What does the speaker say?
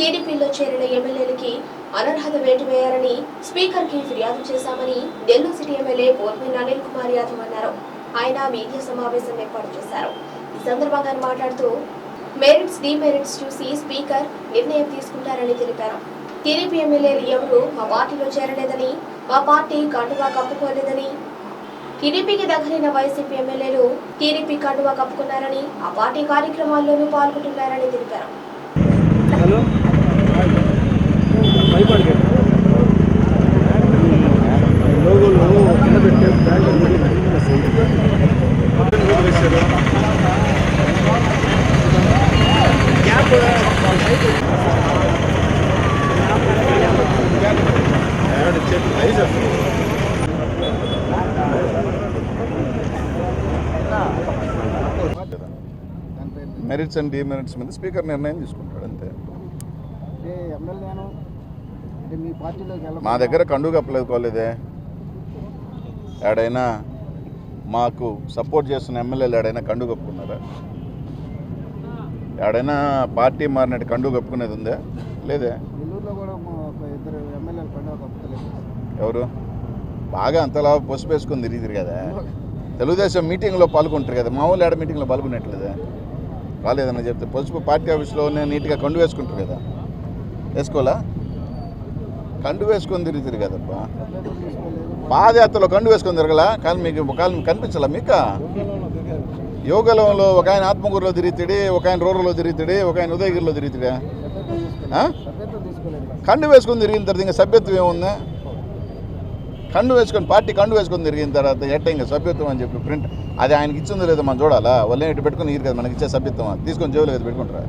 టీడీపీలో చేరిన ఎమ్మెల్యేలకి అనర్హత వేటు వేయాలని స్పీకర్కి ఫిర్యాదు చేశామని Nellore city MLA former Anil Kumar Yadav అన్నారు. ఆయన మీడియా సమావేశం ఏర్పాటు చేశారు. ఈ సందర్భంగా మాట్లాడుతూ మెరిట్స్ డిమెరిట్స్ చూసి స్పీకర్ నిర్ణయం తీసుకుంటారని తెలిపారు. టీడీపీ ఎమ్మెల్యేలు ఎవరు మా పార్టీలో చేరలేదని మా పార్టీ కండువా కప్పుకోలేదని టీడీపీకి దగ్గరైన వైసీపీ ఎమ్మెల్యేలు టీడీపీ కండువా కప్పుకున్నారని ఆ పార్టీ కార్యక్రమాల్లోనూ పాల్గొంటున్నారని తెలిపారు. మెరిట్స్ అండ్ డిమెరిట్స్ మీద స్పీకర్ నిర్ణయం తీసుకుంటాడు అంతే. మీ దగ్గర కండు కప్పలేదు కోలేదే. ఏడైనా మాకు సపోర్ట్ చేస్తున్న ఎమ్మెల్యేలు ఏడైనా కండు కప్పుకున్నారా? ఏడైనా పార్టీ మారినట్టు కండు కప్పుకునేది ఉందా? లేదే? ఎవరు? బాగా అంతలా పసుపు వేసుకొని తిరిగిరు కదా. తెలుగుదేశం మీటింగ్లో పాల్గొంటారు కదా. మా వాళ్ళు ఏడ మీటింగ్లో పాల్గొనట్లేదా? రాలేదని చెప్తే. పసుపు పార్టీ ఆఫీస్లోనే నీట్గా కండు వేసుకుంటారు కదా. వేసుకోవాలా? కండు వేసుకొని తిరుగుతారు కదబ్బా పాదయాత్రలో కండు వేసుకొని తిరగల? కానీ మీకు ఒక కనిపించాల కనిపించాలా మీకు? యోగలంలో ఒక ఆయన ఆత్మకూరులో తిరుగుతాడు ఒక ఆయన రూరల్లో తిరుగుతాడు ఒక ఆయన ఉదయగిరిలో తిరుగుతాడా? కండు వేసుకొని తిరిగిన తర్వాత ఇంకా సభ్యత్వం ఏముంది? కండు వేసుకొని పార్టీ కండు వేసుకొని తిరిగిన తర్వాత ఎట్ట ఇంకా సభ్యత్వం అని చెప్పి ప్రింట్ అది ఆయనకి ఇచ్చిందో లేదో మనం చూడాలా? వాళ్ళే ఇటు పెట్టుకొని ఇరు కదా మనకి ఇచ్చే సభ్యత్వం. తీసుకొని జేబులో కదా పెట్టుకుంటారా?